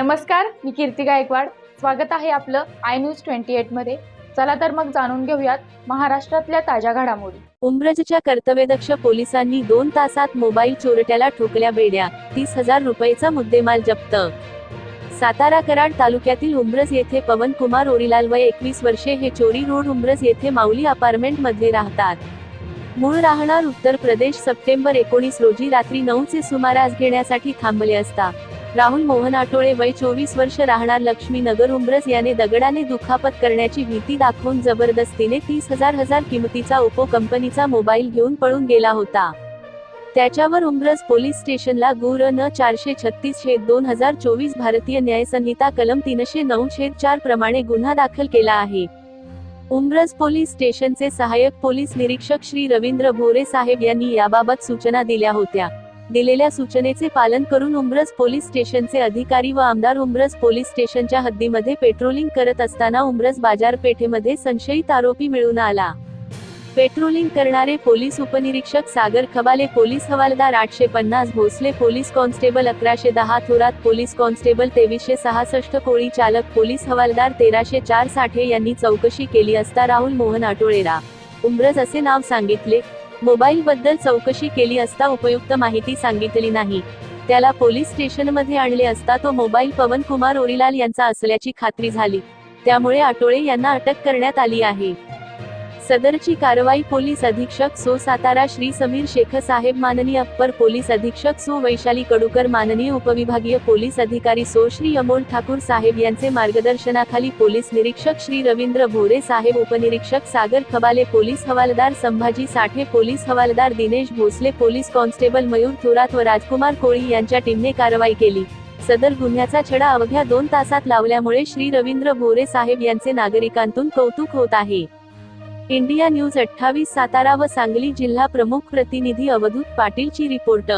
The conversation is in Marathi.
नमस्कार मी कीर्ती गायकवाड. स्वागत आहे आपलं आय न्यूज ट्वेंटी एटमध्ये. चला तर मग जाणून घेऊयात महाराष्ट्रातल्या ताज्या घडामोडी. उंब्रजच्या कर्तव्यदक्ष पोलिसांनी दोन तासात मोबाईल चोरट्याला ठोकल्या बेड्या तीस हजार रुपयेचा मुद्देमाल जप्त. सातारा कराड तालुक्यातील उमरज येथे पवन कुमार ओरिलाल वय एकवीस वर्षे हे चोरी रोड उंब्रज येथे माऊली अपार्टमेंटमध्ये राहतात. मूळ राहणार उत्तर प्रदेश सप्टेंबर एकोणीस रोजी रात्री नऊ चे सुमारास घेण्यासाठी थांबले असता राहुल मोहन आटोळे वय चोवीस वर्ष राहणार लक्ष्मी नगर उंब्रज याने दगडाने दुखापत करण्याची भीती दाखवून जबरदस्तीने तीस हजार हजार किमतीचा ओप्पो कंपनीचा मोबाईल घेऊन पळून गेला होता. त्याच्यावर उमरस पोलीस स्टेशनला गुर न चारशे छत्तीस छेद दोन हजार चोवीस भारतीय न्यायसंहिता कलम तीनशे नऊ छेद चार प्रमाणे गुन्हा दाखल केला आहे. उमरस पोलीस स्टेशनचे सहाय्यक पोलीस निरीक्षक श्री रवींद्र भोरे साहेब यांनी याबाबत सूचना दिल्या होत्या. दिलेल्या सूचनेचे पालन करून उमरस पोलीस स्टेशनचे अधिकारी व आमदार उमरस पोलीस स्टेशनच्या हद्दीमध्ये पेट्रोलिंग करत असताना उमरस बाजारपेठेमध्ये संशयित आरोपी मिळून आला. पेट्रोलिंग करणारे पोलीस उपनिरीक्षक सागर खबाले पोलीस हवालदार आठशे पन्नास भोसले पोलीस कॉन्स्टेबल अकराशे दहा थोरात पोलीस कॉन्स्टेबल तेवीसशे सहासष्ट कोळी चालक पोलीस हवालदार तेराशे चार साठे यांनी चौकशी केली असता राहुल मोहन आटोळेरा उंब्रज असे नाव सांगितले मोबाईल बद्दल चौकशी केली असता उपयुक्त माहिती सांगितली नाही. त्याला पोलीस स्टेशनमध्ये आणले असता तो मोबाईल पवन कुमार ओरिलाल यांचा असल्याची खात्री झाली. त्यामुळे आटोळे यांना अटक करण्यात आली आहे. सदरची कारवाई पोलीस अधीक्षक सो सातारा श्री समीर शेख साहेब माननीय अप्पर पोलीस अधीक्षक सो वैशाली कडूकर माननीय उपविभागीय पोलीस अधिकारी सो श्री अमोल ठाकूर साहेब यांचे मार्गदर्शनाखाली पोलीस निरीक्षक श्री रवींद्र भोरे साहेब उपनिरीक्षक सागर खबाले पोलीस हवालदार संभाजी साठे पोलीस हवालदार दिनेश भोसले पोलीस कॉन्स्टेबल मयूर थोरात व राजकुमार कोळी यांच्या टीमने कारवाई केली. सदर गुन्ह्याचा छडा अवघ्या दोन तासात लावल्यामुळे श्री रवींद्र भोरे साहेब यांचे नागरिकांतून कौतुक होत आहे. इंडिया न्यूज अठ्ठावीस सातारा व सांगली जिल्हा प्रमुख प्रतिनिधी अवधूत पाटीलची रिपोर्ट.